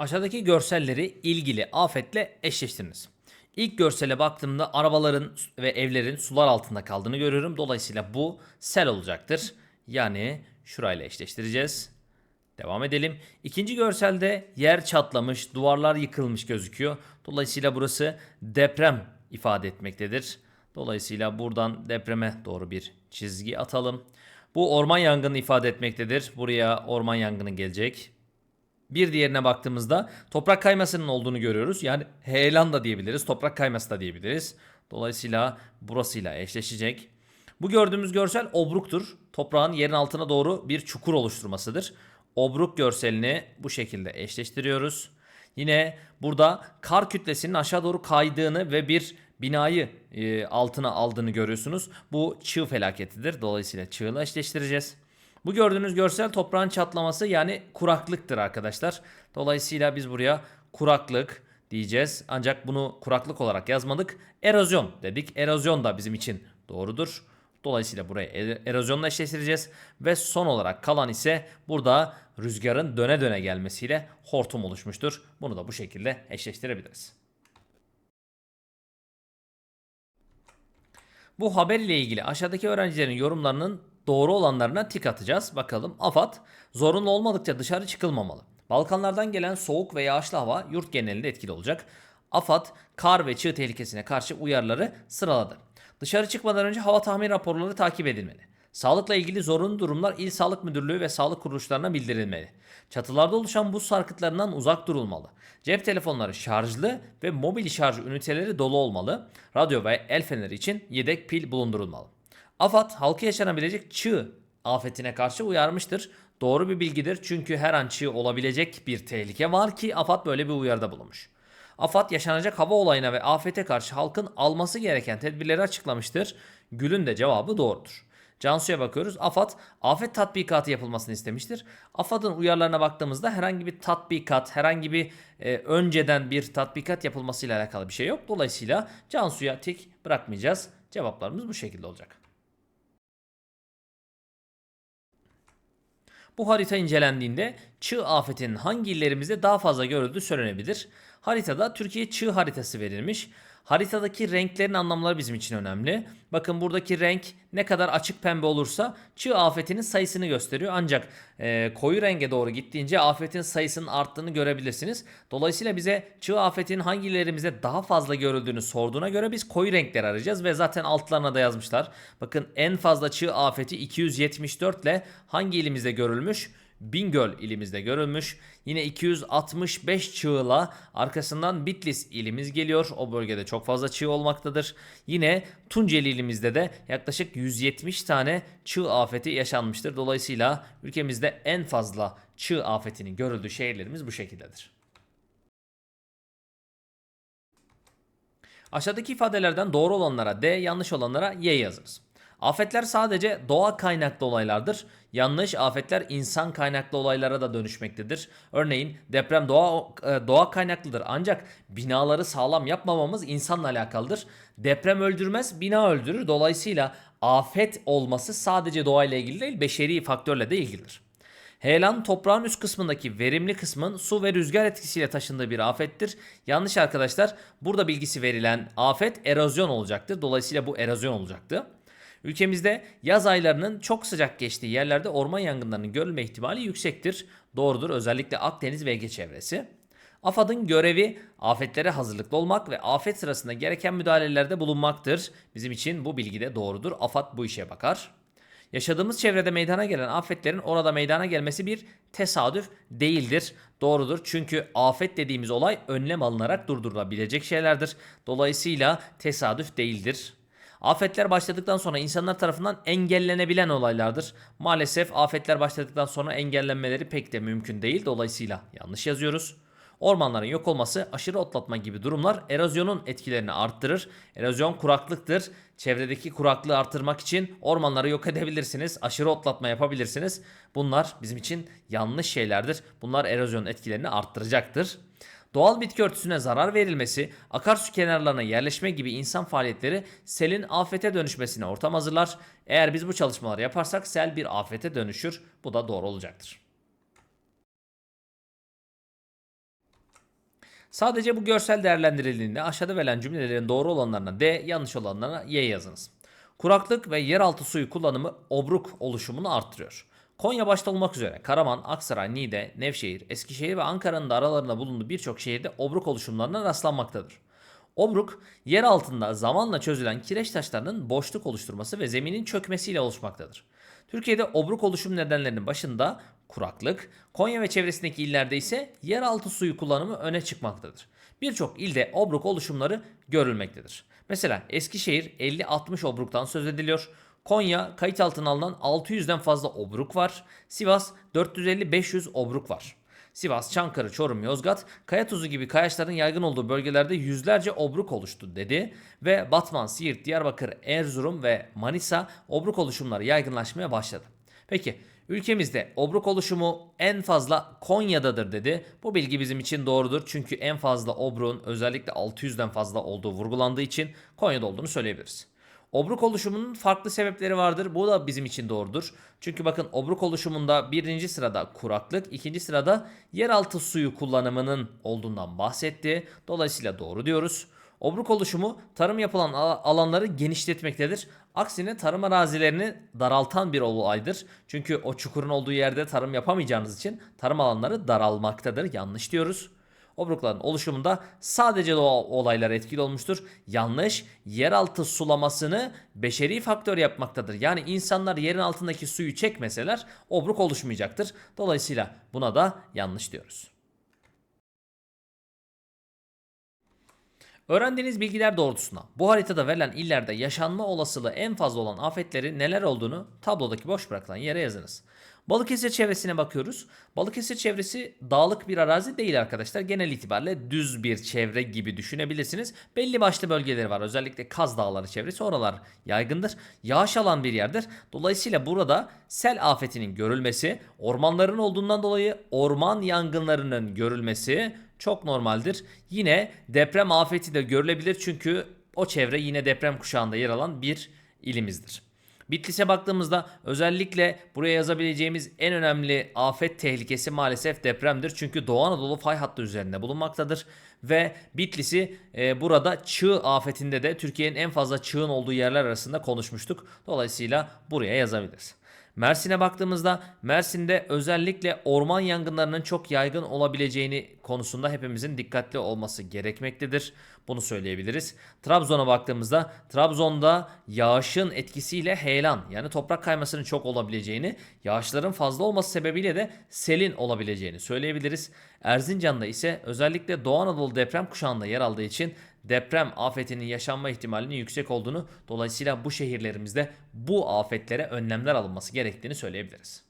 Aşağıdaki görselleri ilgili afetle eşleştiriniz. İlk görsele baktığımda arabaların ve evlerin sular altında kaldığını görüyorum. Dolayısıyla bu sel olacaktır. Yani şurayla eşleştireceğiz. Devam edelim. İkinci görselde yer çatlamış, duvarlar yıkılmış gözüküyor. Dolayısıyla burası deprem ifade etmektedir. Dolayısıyla buradan depreme doğru bir çizgi atalım. Bu orman yangını ifade etmektedir. Buraya orman yangını gelecek. Bir diğerine baktığımızda toprak kaymasının olduğunu görüyoruz. Yani heyelan da diyebiliriz, toprak kayması da diyebiliriz. Dolayısıyla burasıyla eşleşecek. Bu gördüğümüz görsel obruktur. Toprağın yerin altına doğru bir çukur oluşturmasıdır. Obruk görselini bu şekilde eşleştiriyoruz. Yine burada kar kütlesinin aşağı doğru kaydığını ve bir binayı e, altına aldığını görüyorsunuz. Bu çığ felaketidir. Dolayısıyla çığla eşleştireceğiz. Bu gördüğünüz görsel toprağın çatlaması yani kuraklıktır arkadaşlar. Dolayısıyla biz buraya kuraklık diyeceğiz. Ancak bunu kuraklık olarak yazmadık. Erozyon dedik. Erozyon da bizim için doğrudur. Dolayısıyla burayı er- erozyonla eşleştireceğiz. Ve son olarak kalan ise burada rüzgarın döne döne gelmesiyle hortum oluşmuştur. Bunu da bu şekilde eşleştirebiliriz. Bu haber ile ilgili aşağıdaki öğrencilerin yorumlarının doğru olanlarına tik atacağız. Bakalım. AFAD, zorunlu olmadıkça dışarı çıkılmamalı. Balkanlardan gelen soğuk ve yağışlı hava yurt genelinde etkili olacak. AFAD, kar ve çığ tehlikesine karşı uyarıları sıraladı. Dışarı çıkmadan önce hava tahmin raporları takip edilmeli. Sağlıkla ilgili zorunlu durumlar İl Sağlık Müdürlüğü ve sağlık kuruluşlarına bildirilmeli. Çatılarda oluşan buz sarkıtlarından uzak durulmalı. Cep telefonları şarjlı ve mobil şarj üniteleri dolu olmalı. Radyo ve el feneri için yedek pil bulundurulmalı. AFAD halkı yaşanabilecek çığ afetine karşı uyarmıştır. Doğru bir bilgidir çünkü her an çığ olabilecek bir tehlike var ki AFAD böyle bir uyarıda bulunmuş. AFAD yaşanacak hava olayına ve afete karşı halkın alması gereken tedbirleri açıklamıştır. Gül'ün de cevabı doğrudur. Cansu'ya bakıyoruz. AFAD afet tatbikatı yapılmasını istemiştir. AFAD'ın uyarılarına baktığımızda herhangi bir tatbikat, herhangi bir e, önceden bir tatbikat yapılmasıyla alakalı bir şey yok. Dolayısıyla Cansu'ya tik bırakmayacağız. Cevaplarımız bu şekilde olacak. Bu harita incelendiğinde çığ afetinin hangi illerimizde daha fazla görüldüğü söylenebilir. Haritada Türkiye çığ haritası verilmiş. Haritadaki renklerin anlamları bizim için önemli. Bakın buradaki renk ne kadar açık pembe olursa çığ afetinin sayısını gösteriyor. Ancak e, koyu renge doğru gittiğince afetin sayısının arttığını görebilirsiniz. Dolayısıyla bize çığ afetinin hangi illerimizde daha fazla görüldüğünü sorduğuna göre biz koyu renkler arayacağız ve zaten altlarına da yazmışlar. Bakın en fazla çığ afeti 274 ile hangi ilimizde görülmüş? Bingöl ilimizde görülmüş. Yine 265 çığla arkasından Bitlis ilimiz geliyor. O bölgede çok fazla çığ olmaktadır. Yine Tunceli ilimizde de yaklaşık 170 tane çığ afeti yaşanmıştır. Dolayısıyla ülkemizde en fazla çığ afetinin görüldüğü şehirlerimiz bu şekildedir. Aşağıdaki ifadelerden doğru olanlara D, yanlış olanlara Y yazınız. Afetler sadece doğa kaynaklı olaylardır. Yanlış afetler insan kaynaklı olaylara da dönüşmektedir. Örneğin deprem doğa e, doğa kaynaklıdır ancak binaları sağlam yapmamamız insanla alakalıdır. Deprem öldürmez, bina öldürür. Dolayısıyla afet olması sadece doğayla ilgili değil, beşeri faktörle de ilgilidir. Heyelan toprağın üst kısmındaki verimli kısmın su ve rüzgar etkisiyle taşındığı bir afettir. Yanlış arkadaşlar. Burada bilgisi verilen afet erozyon olacaktır. Dolayısıyla bu erozyon olacaktı. Ülkemizde yaz aylarının çok sıcak geçtiği yerlerde orman yangınlarının görülme ihtimali yüksektir. Doğrudur özellikle Akdeniz ve Ege çevresi. AFAD'ın görevi afetlere hazırlıklı olmak ve afet sırasında gereken müdahalelerde bulunmaktır. Bizim için bu bilgi de doğrudur. AFAD bu işe bakar. Yaşadığımız çevrede meydana gelen afetlerin orada meydana gelmesi bir tesadüf değildir. Doğrudur çünkü afet dediğimiz olay önlem alınarak durdurulabilecek şeylerdir. Dolayısıyla tesadüf değildir. Afetler başladıktan sonra insanlar tarafından engellenebilen olaylardır. Maalesef afetler başladıktan sonra engellenmeleri pek de mümkün değil. Dolayısıyla yanlış yazıyoruz. Ormanların yok olması, aşırı otlatma gibi durumlar erozyonun etkilerini arttırır. Erozyon kuraklıktır. Çevredeki kuraklığı artırmak için ormanları yok edebilirsiniz. Aşırı otlatma yapabilirsiniz. Bunlar bizim için yanlış şeylerdir. Bunlar erozyon etkilerini arttıracaktır. Doğal bitki örtüsüne zarar verilmesi, akarsu kenarlarına yerleşme gibi insan faaliyetleri selin afete dönüşmesine ortam hazırlar. Eğer biz bu çalışmaları yaparsak sel bir afete dönüşür. Bu da doğru olacaktır. Sadece bu görsel değerlendirildiğinde aşağıda verilen cümlelerin doğru olanlarına D, yanlış olanlarına Y yazınız. Kuraklık ve yeraltı suyu kullanımı obruk oluşumunu arttırıyor. Konya başta olmak üzere Karaman, Aksaray, Niğde, Nevşehir, Eskişehir ve Ankara'nın da aralarında bulunduğu birçok şehirde obruk oluşumlarına rastlanmaktadır. Obruk, yer altında zamanla çözülen kireç taşlarının boşluk oluşturması ve zeminin çökmesiyle oluşmaktadır. Türkiye'de obruk oluşum nedenlerinin başında kuraklık, Konya ve çevresindeki illerde ise yeraltı suyu kullanımı öne çıkmaktadır. Birçok ilde obruk oluşumları görülmektedir. Mesela Eskişehir 50-60 obruktan söz ediliyor. Konya kayıt altına alınan 600'den fazla obruk var. Sivas 450-500 obruk var. Sivas, Çankırı, Çorum, Yozgat, kaya tuzu gibi kayaçların yaygın olduğu bölgelerde yüzlerce obruk oluştu dedi ve Batman, Siirt, Diyarbakır, Erzurum ve Manisa obruk oluşumları yaygınlaşmaya başladı. Peki ülkemizde obruk oluşumu en fazla Konya'dadır dedi. Bu bilgi bizim için doğrudur çünkü en fazla obruğun özellikle 600'den fazla olduğu vurgulandığı için Konya'da olduğunu söyleyebiliriz. Obruk oluşumunun farklı sebepleri vardır. Bu da bizim için doğrudur. Çünkü bakın obruk oluşumunda birinci sırada kuraklık, ikinci sırada yeraltı suyu kullanımının olduğundan bahsetti. Dolayısıyla doğru diyoruz. Obruk oluşumu tarım yapılan alanları genişletmektedir. Aksine tarım arazilerini daraltan bir olaydır. Çünkü o çukurun olduğu yerde tarım yapamayacağınız için tarım alanları daralmaktadır. Yanlış diyoruz. Obrukların oluşumunda sadece doğa olaylar etkili olmuştur. Yanlış, yeraltı sulamasını beşeri faktör yapmaktadır. Yani insanlar yerin altındaki suyu çekmeseler obruk oluşmayacaktır. Dolayısıyla buna da yanlış diyoruz. Öğrendiğiniz bilgiler doğrultusunda bu haritada verilen illerde yaşanma olasılığı en fazla olan afetleri neler olduğunu tablodaki boş bırakılan yere yazınız. Balıkesir çevresine bakıyoruz. Balıkesir çevresi dağlık bir arazi değil arkadaşlar. Genel itibariyle düz bir çevre gibi düşünebilirsiniz. Belli başlı bölgeleri var. Özellikle Kaz Dağları çevresi oralar yaygındır. Yağış alan bir yerdir. Dolayısıyla burada sel afetinin görülmesi, ormanların olduğundan dolayı orman yangınlarının görülmesi çok normaldir. Yine deprem afeti de görülebilir çünkü o çevre yine deprem kuşağında yer alan bir ilimizdir. Bitlis'e baktığımızda özellikle buraya yazabileceğimiz en önemli afet tehlikesi maalesef depremdir. Çünkü Doğu Anadolu fay hattı üzerinde bulunmaktadır. Ve Bitlis'i e, burada çığ afetinde de Türkiye'nin en fazla çığın olduğu yerler arasında konuşmuştuk. Dolayısıyla buraya yazabiliriz. Mersin'e baktığımızda Mersin'de özellikle orman yangınlarının çok yaygın olabileceğini konusunda hepimizin dikkatli olması gerekmektedir. Bunu söyleyebiliriz. Trabzon'a baktığımızda Trabzon'da yağışın etkisiyle heyelan yani toprak kaymasının çok olabileceğini, yağışların fazla olması sebebiyle de selin olabileceğini söyleyebiliriz. Erzincan'da ise özellikle Doğu Anadolu deprem kuşağında yer aldığı için deprem afetinin yaşanma ihtimalinin yüksek olduğunu dolayısıyla bu şehirlerimizde bu afetlere önlemler alınması gerektiğini söyleyebiliriz.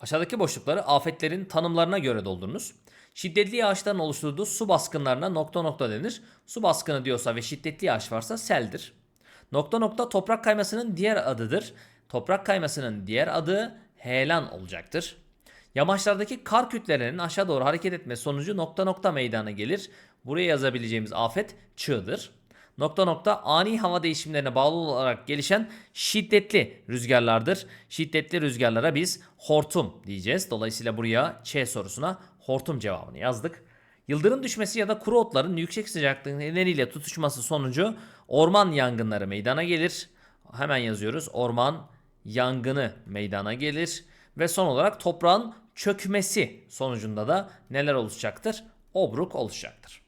Aşağıdaki boşlukları afetlerin tanımlarına göre doldurunuz. Şiddetli yağışların oluşturduğu su baskınlarına nokta nokta denir. Su baskını diyorsa ve şiddetli yağış varsa seldir. Nokta nokta toprak kaymasının diğer adıdır. Toprak kaymasının diğer adı heyelan olacaktır. Yamaçlardaki kar kütlelerinin aşağı doğru hareket etme sonucu nokta nokta meydana gelir. Buraya yazabileceğimiz afet çığdır. Nokta nokta ani hava değişimlerine bağlı olarak gelişen şiddetli rüzgarlardır. Şiddetli rüzgarlara biz hortum diyeceğiz. Dolayısıyla buraya Ç sorusuna hortum cevabını yazdık. Yıldırım düşmesi ya da kuru otların yüksek sıcaklık nedeniyle tutuşması sonucu orman yangınları meydana gelir. Hemen yazıyoruz. Orman yangını meydana gelir. Ve son olarak toprağın çökmesi sonucunda da neler oluşacaktır? Obruk oluşacaktır.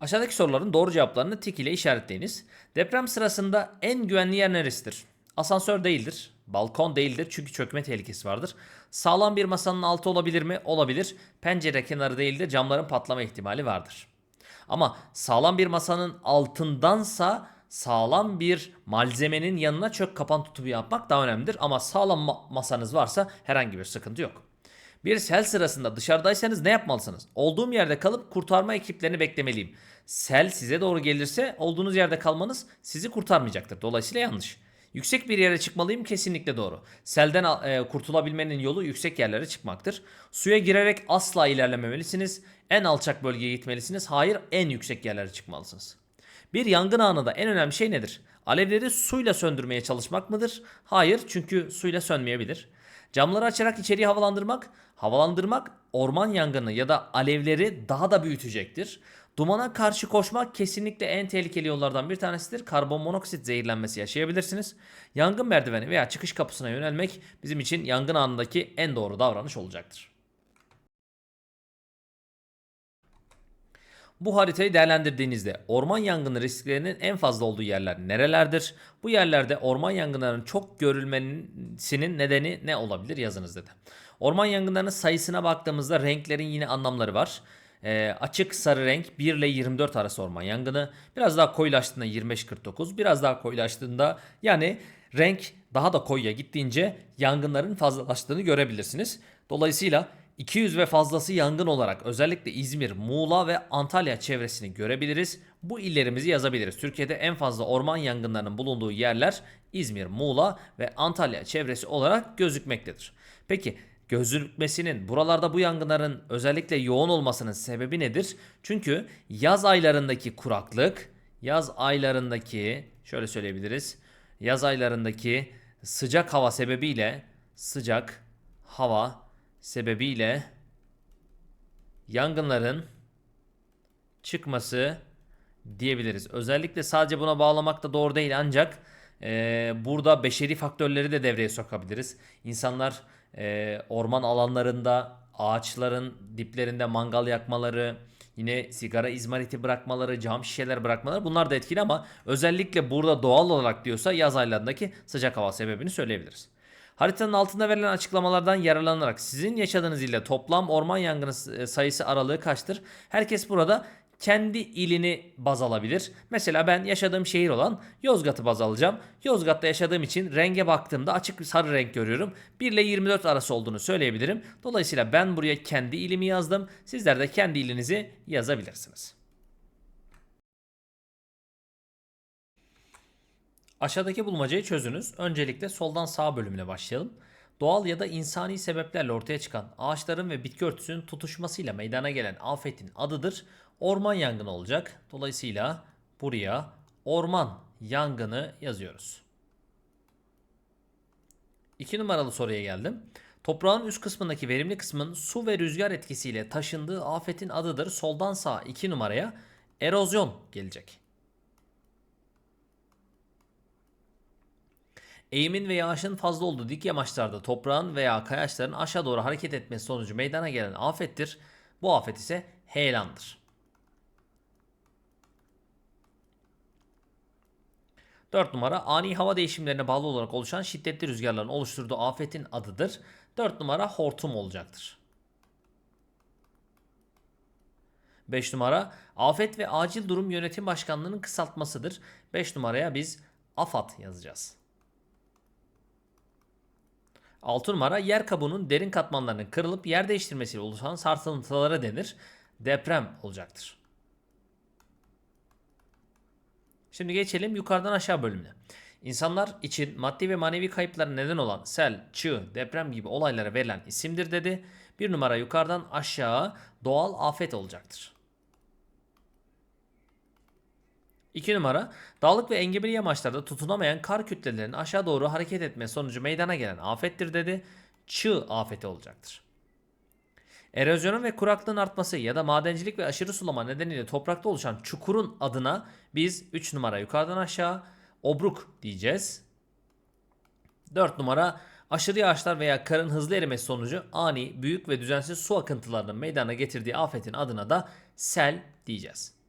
Aşağıdaki soruların doğru cevaplarını tik ile işaretleyiniz. Deprem sırasında en güvenli yer neresidir? Asansör değildir. Balkon değildir çünkü çökme tehlikesi vardır. Sağlam bir masanın altı olabilir mi? Olabilir. Pencere kenarı değildir. Camların patlama ihtimali vardır. Ama sağlam bir masanın altındansa sağlam bir malzemenin yanına çök kapan tutumu yapmak daha önemlidir. Ama sağlam ma- masanız varsa herhangi bir sıkıntı yok. Bir sel sırasında dışarıdaysanız ne yapmalısınız? Olduğum yerde kalıp kurtarma ekiplerini beklemeliyim. Sel size doğru gelirse olduğunuz yerde kalmanız sizi kurtarmayacaktır. Dolayısıyla yanlış. Yüksek bir yere çıkmalıyım kesinlikle doğru. Selden e, kurtulabilmenin yolu yüksek yerlere çıkmaktır. Suya girerek asla ilerlememelisiniz. En alçak bölgeye gitmelisiniz. Hayır en yüksek yerlere çıkmalısınız. Bir yangın anında en önemli şey nedir? Alevleri suyla söndürmeye çalışmak mıdır? Hayır çünkü suyla sönmeyebilir. Camları açarak içeriği havalandırmak, havalandırmak orman yangını ya da alevleri daha da büyütecektir. Dumana karşı koşmak kesinlikle en tehlikeli yollardan bir tanesidir. Karbon monoksit zehirlenmesi yaşayabilirsiniz. Yangın merdiveni veya çıkış kapısına yönelmek bizim için yangın anındaki en doğru davranış olacaktır. Bu haritayı değerlendirdiğinizde orman yangını risklerinin en fazla olduğu yerler nerelerdir? Bu yerlerde orman yangınlarının çok görülmesinin nedeni ne olabilir yazınız dedi. Orman yangınlarının sayısına baktığımızda renklerin yine anlamları var. Ee, açık sarı renk 1 ile 24 arası orman yangını. Biraz daha koyulaştığında 25-49. Biraz daha koyulaştığında yani renk daha da koyuya gittiğince yangınların fazlalaştığını görebilirsiniz. Dolayısıyla 200 ve fazlası yangın olarak özellikle İzmir, Muğla ve Antalya çevresini görebiliriz. Bu illerimizi yazabiliriz. Türkiye'de en fazla orman yangınlarının bulunduğu yerler İzmir, Muğla ve Antalya çevresi olarak gözükmektedir. Peki gözükmesinin buralarda bu yangınların özellikle yoğun olmasının sebebi nedir? Çünkü yaz aylarındaki kuraklık, yaz aylarındaki şöyle söyleyebiliriz. Yaz aylarındaki sıcak hava sebebiyle sıcak hava sebebiyle yangınların çıkması diyebiliriz. Özellikle sadece buna bağlamak da doğru değil ancak e, burada beşeri faktörleri de devreye sokabiliriz. İnsanlar e, orman alanlarında ağaçların diplerinde mangal yakmaları, yine sigara izmariti bırakmaları, cam şişeler bırakmaları bunlar da etkili ama özellikle burada doğal olarak diyorsa yaz aylarındaki sıcak hava sebebini söyleyebiliriz. Haritanın altında verilen açıklamalardan yararlanarak sizin yaşadığınız ilde toplam orman yangını e, sayısı aralığı kaçtır? Herkes burada kendi ilini baz alabilir. Mesela ben yaşadığım şehir olan Yozgat'ı baz alacağım. Yozgat'ta yaşadığım için renge baktığımda açık bir sarı renk görüyorum. 1 ile 24 arası olduğunu söyleyebilirim. Dolayısıyla ben buraya kendi ilimi yazdım. Sizler de kendi ilinizi yazabilirsiniz. Aşağıdaki bulmacayı çözünüz. Öncelikle soldan sağ bölümüne başlayalım. Doğal ya da insani sebeplerle ortaya çıkan ağaçların ve bitki örtüsünün tutuşmasıyla meydana gelen afetin adıdır. Orman yangını olacak. Dolayısıyla buraya orman yangını yazıyoruz. 2 numaralı soruya geldim. Toprağın üst kısmındaki verimli kısmın su ve rüzgar etkisiyle taşındığı afetin adıdır. Soldan sağa 2 numaraya erozyon gelecek. Eğimin ve yağışın fazla olduğu dik yamaçlarda toprağın veya kayaçların aşağı doğru hareket etmesi sonucu meydana gelen afettir. Bu afet ise heyelandır. 4 numara ani hava değişimlerine bağlı olarak oluşan şiddetli rüzgarların oluşturduğu afetin adıdır. 4 numara hortum olacaktır. 5 numara afet ve acil durum yönetim başkanlığının kısaltmasıdır. 5 numaraya biz AFAD yazacağız. 6 numara yer kabuğunun derin katmanlarının kırılıp yer değiştirmesiyle oluşan sarsıntılara denir. Deprem olacaktır. Şimdi geçelim yukarıdan aşağı bölümüne. İnsanlar için maddi ve manevi kayıplara neden olan sel, çığ, deprem gibi olaylara verilen isimdir dedi. Bir numara yukarıdan aşağı doğal afet olacaktır. 2 numara dağlık ve engebeli yamaçlarda tutunamayan kar kütlelerinin aşağı doğru hareket etme sonucu meydana gelen afettir dedi. Çığ afeti olacaktır. Erozyonun ve kuraklığın artması ya da madencilik ve aşırı sulama nedeniyle toprakta oluşan çukurun adına biz 3 numara yukarıdan aşağı obruk diyeceğiz. 4 numara aşırı yağışlar veya karın hızlı erimesi sonucu ani, büyük ve düzensiz su akıntılarının meydana getirdiği afetin adına da sel diyeceğiz.